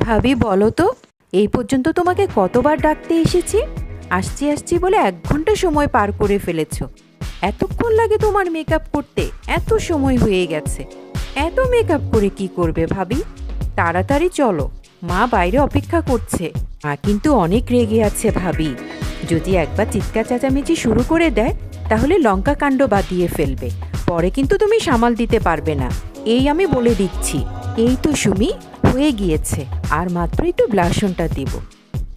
ভাবি, বলো তো, এই পর্যন্ত তোমাকে কতবার ডাকতে এসেছি? আসছি আসছি বলে এক ঘণ্টা সময় পার করে ফেলেছো। এতক্ষণ লাগে তোমার মেকআপ করতে, এত সময় হয়ে গেছে। এত মেকআপ করে কি করবে ভাবি? তাড়াতাড়ি চলো, মা বাইরে অপেক্ষা করছে। মা কিন্তু অনেক রেগে আছে ভাবি। যদি একবার চিৎকার চেঁচামেচি শুরু করে দেয়, তাহলে লঙ্কা কাণ্ড বাদিয়ে ফেলবে। পরে কিন্তু তুমি সামাল দিতে পারবে না। এই আমি বলে দিচ্ছি। এই তো সুমি হয়ে গিয়েছে, আর মাত্র একটু ব্লাসনটা দিব।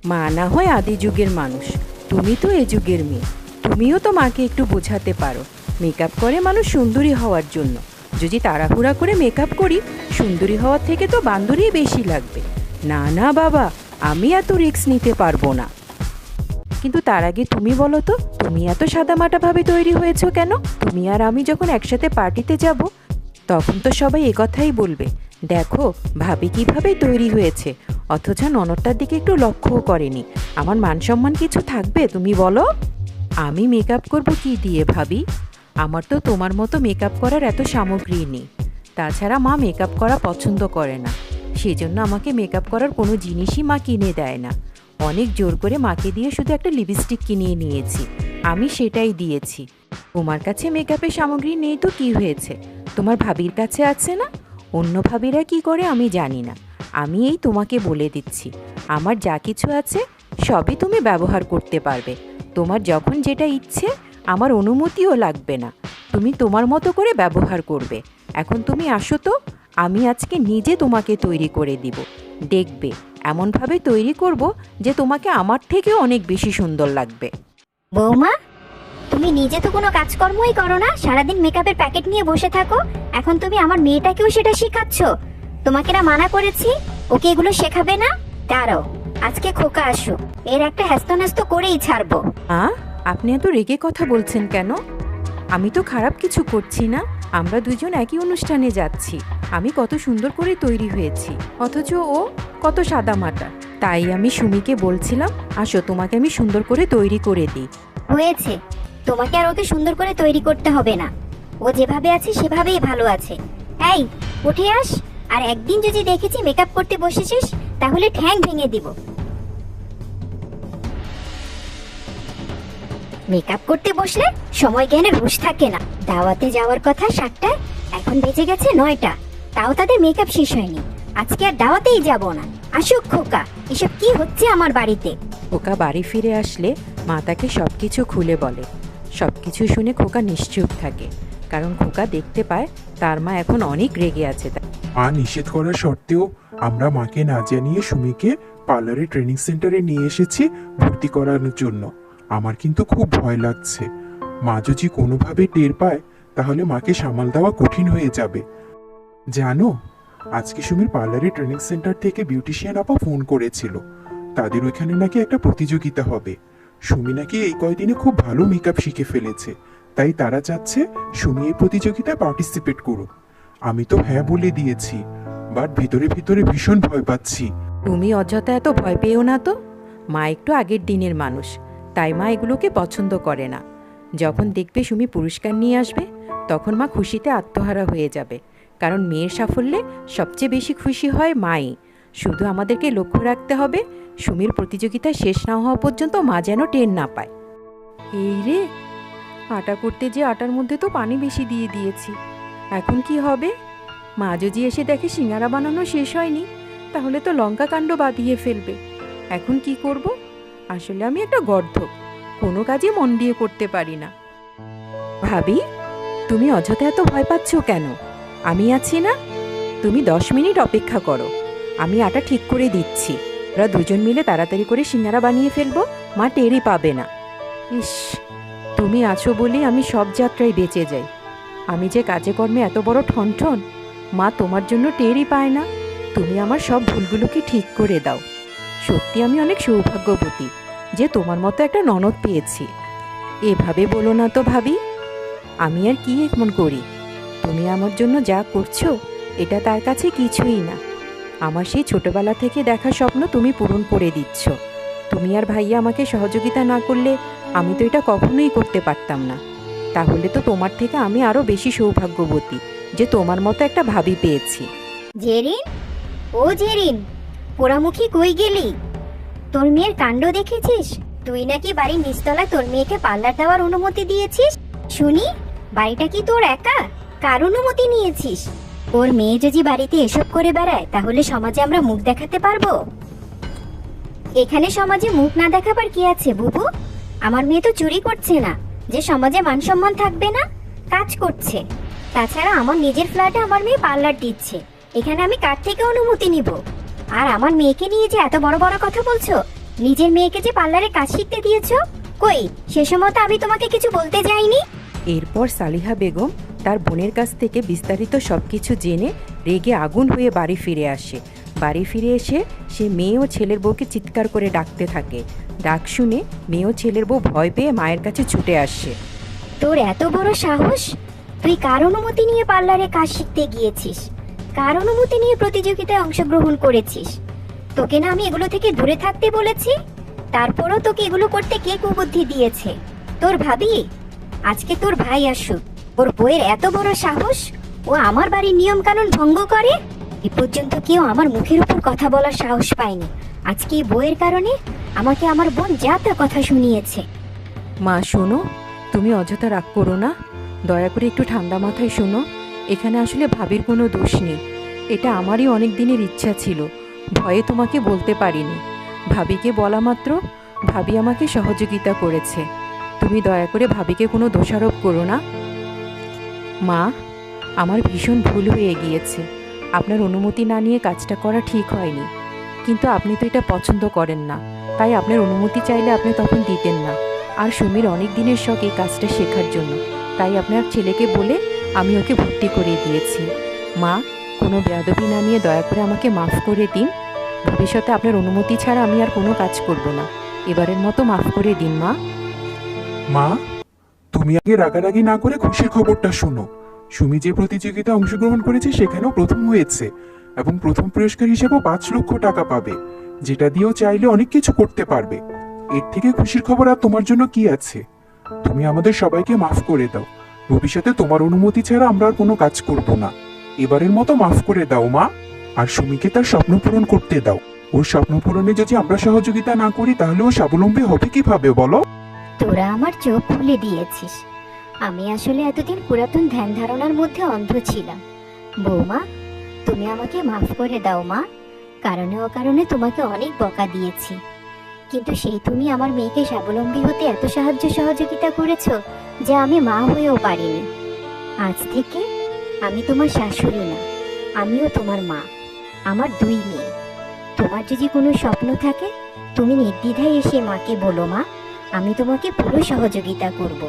মা না হয় আদি যুগের মানুষ, তুমি তো এ যুগের মেয়ে। তুমিও তো মাকে একটু বোঝাতে পারো মেকআপ করে মানুষ সুন্দরী হওয়ার জন্য। যদি তাড়াহুড়া করে মেকআপ করি, সুন্দরী হওয়ার থেকে তো বান্দরই বেশি লাগবে। না না, বাবা, আমি এত রিস্ক নিতে পারব না। কিন্তু তার আগে তুমি বলো তো, তুমি এত সাদামাটাভাবে তৈরি হয়েছো কেন? তুমি আর আমি যখন একসাথে পার্টিতে যাব, তখন তো সবাই একথাই বলবে দেখো, ভাবি কীভাবে তৈরি হয়েছে। অথচ ননদটার দিকে একটু লক্ষ্যও করেনি। আমার মান সম্মান কিছু থাকবে, তুমি বলো? আমি মেকআপ করব কি দিয়ে, ভাবি? আমার তো তোমার মতো মেকআপ করার এত সামগ্রী নেই। তাছাড়া মা মেকআপ করা পছন্দ করে না। সেজন্য আমাকে মেকআপ করার কোনো জিনিসই মা কিনে দেয় না। অনেক জোর করে মাকে দিয়ে শুধু একটা লিপস্টিক কিনিয়ে নিয়েছি। আমি সেটাই দিয়েছি। তোমার কাছে মেকআপের সামগ্রী নেই তো কি হয়েছে? তোমার ভাবির কাছে আছে না? অন্য ভাবিরা কী করে আমি জানি না। আমি এই তোমাকে বলে দিচ্ছি। আমার যা কিছু আছে, সবই তুমি ব্যবহার করতে পারবে। তোমার যখন যেটা ইচ্ছে, আমার অনুমতিও লাগবে না। তুমি তোমার মতো করে ব্যবহার করবে। এখন তুমি আসো তো, আমি আজকে নিজে তোমাকে তৈরি করে দিব। দেখবে, এমনভাবে তৈরি করব যে তোমাকে আমার থেকেও অনেক বেশি সুন্দর লাগবে। বৌমা তুমি নিজে তো কোনো কাজকর্মই করো না। সারাদিন মেকআপের প্যাকেট নিয়ে বসে থাকো। এখন তুমি আমার মেয়েটাকেও সেটা শেখাচ্ছ। তোমাকে না মানা করেছি ওকে এগুলো শেখাবে না? দাঁড়াও আজকে খোকা আসুক এর একটা হ্যাস্ত করেই ছাড়বো। আ আপনি এত রেগে কথা বলছেন কেন? আমি তো খারাপ কিছু করছি না। আমরা দুজন একই অনুষ্ঠানে যাচ্ছি। আমি কত সুন্দর করে তৈরি হয়েছি। অথচ ও কত সাদামাটা। তাই আমি সুমিকে বলছিলাম আসো তোমাকে আমি সুন্দর করে তৈরি করে দিই। হয়েছে। তোমাকে আর ওকে সুন্দর করে তৈরি করতে হবে না। ও যেভাবে আছে, সেভাবেই ভালো আছে। এই, উঠে আস। আর একদিন যদি দেখেছি মেকআপ করতে বসেছিস, তাহলে ঠ্যাং ভেঙে দিব। মেকআপ করতে বসলে সময় জ্ঞানের হুঁশ থাকে না। দাওয়াতে যাওয়ার কথা সাতটায় এখন বেজে গেছে নয়টা। তাও তাদের মেকআপ শেষ হয়নি। আজকে আর দাওয়াতেই যাব না। আসুক খোকা, এসব কি হচ্ছে আমার বাড়িতে? খোকা বাড়ি ফিরে আসলে মা তাকে সবকিছু খুলে বলে। সব কিছু শুনে খোকা নিশ্চুপ থাকে। কারণ খোকা দেখতে পায়, তার মা এখন অনেক রেগে আছে মা নিষেধ করা সত্ত্বেও আমরা মাকে না জানিয়ে সুমিকে পার্লারে ট্রেনিং সেন্টারে নিয়ে এসেছি ভর্তি করানোর জন্য। আমার কিন্তু খুব ভয় লাগছে। মা যদি কোনোভাবে টের পায়, তাহলে মাকে সামাল দেওয়া কঠিন হয়ে যাবে। জানো, আজকে সুমির পার্লারে ট্রেনিং সেন্টার থেকে বিউটিশিয়ান আপা ফোন করেছিল। তাদের ওইখানে নাকি একটা প্রতিযোগিতা হবে। সুমি নাকি এই কয়দিনে খুব ভালো মেকআপ শিখে ফেলেছে। তাই তারা চাচ্ছে সুমি এই প্রতিযোগিতায় পার্টিসিপেট করুক। আমি তো হ্যাঁ বলে দিয়েছি বাট ভিতরে ভিতরে ভীষণ ভয় পাচ্ছি। তুমি অযথা এত ভয় পেও না তো? মা একটু আগের দিনের মানুষ, তাই মা এগুলোকে পছন্দ করে না। যখন দেখবে সুমি পুরস্কার নিয়ে আসবে, তখন মা খুশিতে আত্মহারা হয়ে যাবে, কারণ মেয়ের সাফল্যে সবচেয়ে বেশি খুশি হয় মাই। শুধু আমাদেরকে লক্ষ্য রাখতে হবে সুমির প্রতিযোগিতা শেষ না হওয়া পর্যন্ত মা যেন টের না পায়। এই রে, আটা করতে যে আটার মধ্যে তো পানি বেশি দিয়ে দিয়েছি। এখন কি হবে? মা যদি এসে দেখে সিঙ্গারা বানানো শেষ হয়নি, তাহলে তো লঙ্কা কাণ্ড বাঁধিয়ে ফেলবে। এখন কি করব? আসলে আমি একটা গর্ধ, কোনো কাজই মন দিয়ে করতে পারি না। ভাবি, তুমি অযথা এত ভয় পাচ্ছ কেন? আমি আছি না? তুমি দশ মিনিট অপেক্ষা করো। আমি আটা ঠিক করে দিচ্ছি। ওরা দুজন মিলে তাড়াতাড়ি করে সিঙ্গারা বানিয়ে ফেলব, মা টেরই পাবে না। ইস, তুমি আছো বলেই আমি সব যাত্রায় বেঁচে যাই। আমি যে কাজে কর্মে এত বড় ঠনঠন, মা তোমার জন্য টেরই পায় না। তুমি আমার সব ভুলগুলোকে ঠিক করে দাও। সত্যি আমি অনেক সৌভাগ্যবতী যে তোমার মতো একটা ননদ পেয়েছি। এভাবে বলো না তো ভাবি। আমি আর কি এমন করি? তুমি আমার জন্য যা করছ, এটা তার কাছে কিছুই না। আমার সেই ছোটবেলা থেকে দেখা স্বপ্ন তুমি পূরণ করে দিচ্ছ। তুমি আর ভাইয়া আমাকে সহযোগিতা না করলে আমি তো এটা কখনোই করতে পারতাম না। তাহলে তো তোমার থেকে আমি আরও বেশি সৌভাগ্যবতী, যে তোমার মতো একটা ভাবি পেয়েছি। জেরিন? ও জেরিন, পোড়ামুখী কই গেলি? তোর মেয়ের কাণ্ড দেখেছিস? তুই নাকি বাড়ির নিচতলায় তোর মেয়েকে পার্লার দেওয়ার অনুমতি দিয়েছিস? শুনি, বাড়িটা কি তোর একা? কার অনুমতি নিয়েছিস? ওর মেয়ে যদি বাড়িতে এসব করে বেড়ায়, তাহলে সমাজে আমরা মুখ দেখাতে পারব? এখানে সমাজে মুখ না দেখাবার কি আছে, বুবু? আমার মেয়ে তো চুরি করছে না। যে সমাজে মান সম্মান থাকবে না, কাজ করছে। তাছাড়া আমার নিজের ফ্ল্যাটে আমার মেয়ে পার্লার দিচ্ছে। এখানে আমি কার থেকে অনুমতি নিব? আর আমার মেয়েকে নিয়ে যে এত বড় বড় কথা বলছো? নিজের মেয়েকে যে পার্লারে কাজ শিখতে দিয়েছ? কই, সে সময় তো আমি তোমাকে কিছু বলতে যাইনি? এরপর সালিহা বেগম তার বোনের কাছ থেকে বিস্তারিত সব কিছু জেনে রেগে আগুন হয়ে বাড়ি ফিরে আসে। বাড়ি ফিরে এসে সে মেয়ে ও ছেলের বউকে চিৎকার করে ডাকতে থাকে। ডাক শুনে মেয়ে ও ছেলের বউ ভয় পেয়ে মায়ের কাছে ছুটে আসে। তোর এত বড় সাহস? তুই কার অনুমতি নিয়ে পার্লারে কাজ শিখতে গিয়েছিস? কার অনুমতি নিয়ে প্রতিযোগিতায় অংশগ্রহণ করেছিস? তোকে না আমি এগুলো থেকে দূরে থাকতে বলেছি? তারপরও তোকে এগুলো করতে কে কুবুদ্ধি দিয়েছে? তোর ভাবি? আজকে তোর ভাই আসুক। ওর বইয়ের এত বড় সাহস? ও আমার বাড়ির নিয়ম কানুন ভঙ্গ করে? এ পর্যন্ত কেউ আমার মুখের উপর কথা বলার সাহস পায়নি। আজকে এই বইয়ের কারণে আমাকে আমার বোন যা তা কথা শুনিয়েছে। মা, শোনো, তুমি অযথা রাগ করো না। দয়া করে একটু ঠান্ডা মাথায় শোনো। এখানে আসলে ভাবির কোনো দোষ নেই। এটা আমারই অনেক দিনের ইচ্ছা ছিল। ভয়ে তোমাকে বলতে পারিনি। ভাবিকে বলা মাত্র ভাবি আমাকে সহযোগিতা করেছে। তুমি দয়া করে ভাবিকে কোনো দোষারোপ করো না। মা, আমার ভীষণ ভুল হয়ে গিয়েছে। আপনার অনুমতি না নিয়ে কাজটা করা ঠিক হয়নি। কিন্তু আপনি তো এটা পছন্দ করেন না। তাই আপনার অনুমতি চাইলে আপনি তখন দিতেন না। আর সুমির অনেক দিনের শখ এই কাজটা শেখার জন্য। তাই আপনার ছেলেকে বলে আমি ওকে ভর্তি করিয়ে দিয়েছি। মা, কোনো বেয়াদবি না নিয়ে দয়া করে আমাকে মাফ করে দিন। ভবিষ্যতে আপনার অনুমতি ছাড়া আমি আর কোনো কাজ করব না। এবারের মতো মাফ করে দিন, মা। মা তুমি আগে রাগারাগি না করে খুশির খবরটা শোনো। সুমি যে প্রতিযোগিতায় অংশগ্রহণ করেছে সেখানেও প্রথম হয়েছে এবং প্রথম পুরস্কার হিসেবেও পাঁচ লক্ষ টাকা পাবে, যেটা দিয়েও চাইলে অনেক কিছু করতে পারবে। এর থেকে খুশির খবর আর তোমার জন্য কি আছে? তুমি আমাদের সবাইকে মাফ করে দাও। ভবিষ্যতে তোমার অনুমতি ছাড়া আমরা আর কোনো কাজ করব না। এবারের মতো মাফ করে দাও, মা। আর সুমিকে তার স্বপ্ন পূরণ করতে দাও। ওর স্বপ্ন পূরণে যদি আমরা সহযোগিতা না করি, তাহলে ও স্বাবলম্বী হবে কীভাবে, বলো? তোরা আমার চোখ খুলে দিয়েছিস। আমি আসলে এতদিন পুরাতন ধ্যান ধারণার মধ্যে অন্ধ ছিলাম। বৌমা, তুমি আমাকে মাফ করে দাও মা। কারণে অকারণে তোমাকে অনেক বকা দিয়েছি। কিন্তু সেই তুমি আমার মেয়েকে স্বাবলম্বী হতে এত সাহায্য সহযোগিতা করেছ যে আমি মা হয়েও পারিনি। আজ থেকে আমি তোমার শাশুড়ি না, আমিও তোমার মা, আমার দুই মেয়ে। তোমার যদি কোনো স্বপ্ন থাকে, তুমি নির্দ্বিধায় এসে মাকে বলো মা। আমি তোমাকে পুরো সহযোগিতা করব।